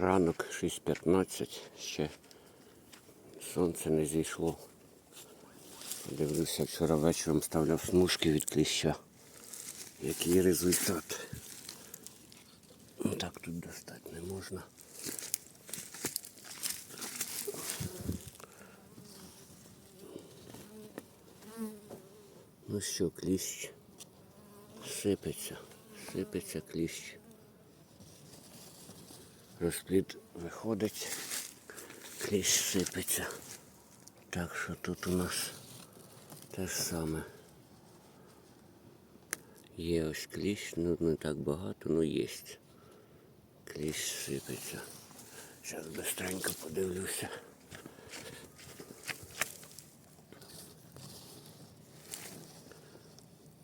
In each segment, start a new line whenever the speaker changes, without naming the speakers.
Ранок 6.15, ще сонце не зійшло. Дивлюся, вчора вечором ставляв смужки від кліща. Який результат? Ну так тут достати не можна. Ну що, кліщ сипеться, сипеться кліщ. Розплід виходить, кліщ сипеться. Так що тут у нас те ж саме. Є ось кліщ, ну не так багато, ну є. Кліщ сипеться. Зараз быстренько подивлюся.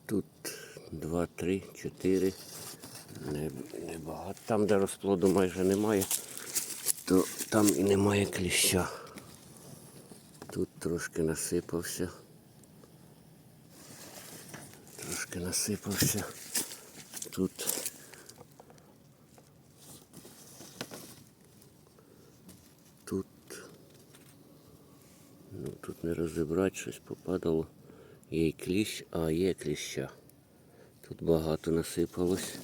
Тут два, три, чотири. Не, не. Там, де розплоду майже немає, то там і немає кліща. Тут трошки насипався. Трошки насипався. Тут. Тут. Ну тут не розібрати, щось попадало. Є кліщ, а є кліща. Тут багато насипалось.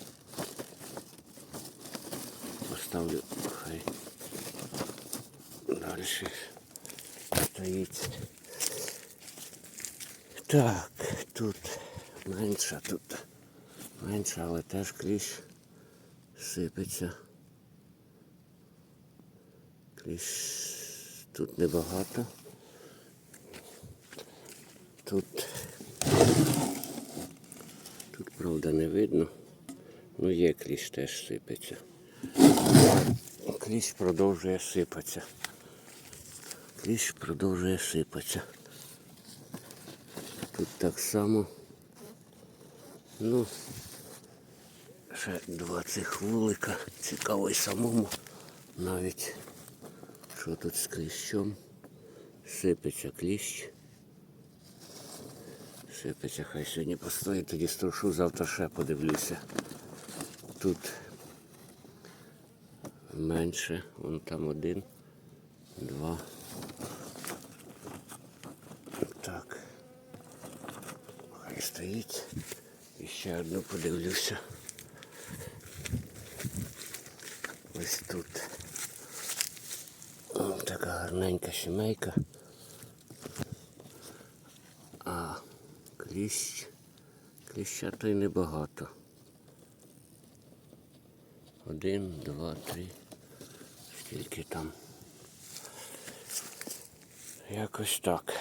Поставлю хай далі стоїть. Так, тут менше, тут менше, але теж кліщ сипеться. Кліщ тут небагато. Тут Тут, правда, не видно. Ну є кліщ теж сипеться. Кліщ продовжує сипатися. Кліщ продовжує сипатися. Тут так само. Ну, ще два цих вулика. Цікаво й самому навіть, що тут з кліщом. Сипеться кліщ. Сипеться, хай сьогодні постоїть, тоді струшу, завтра ще подивлюся. Тут менше, вон там один, два. Так. Хай стоїть. І ще одну подивлюся. Ось тут. О, така гарненька сімейка. А кліщ. Кліща то й небагато. Один, два, три. Скільки там? Якось так.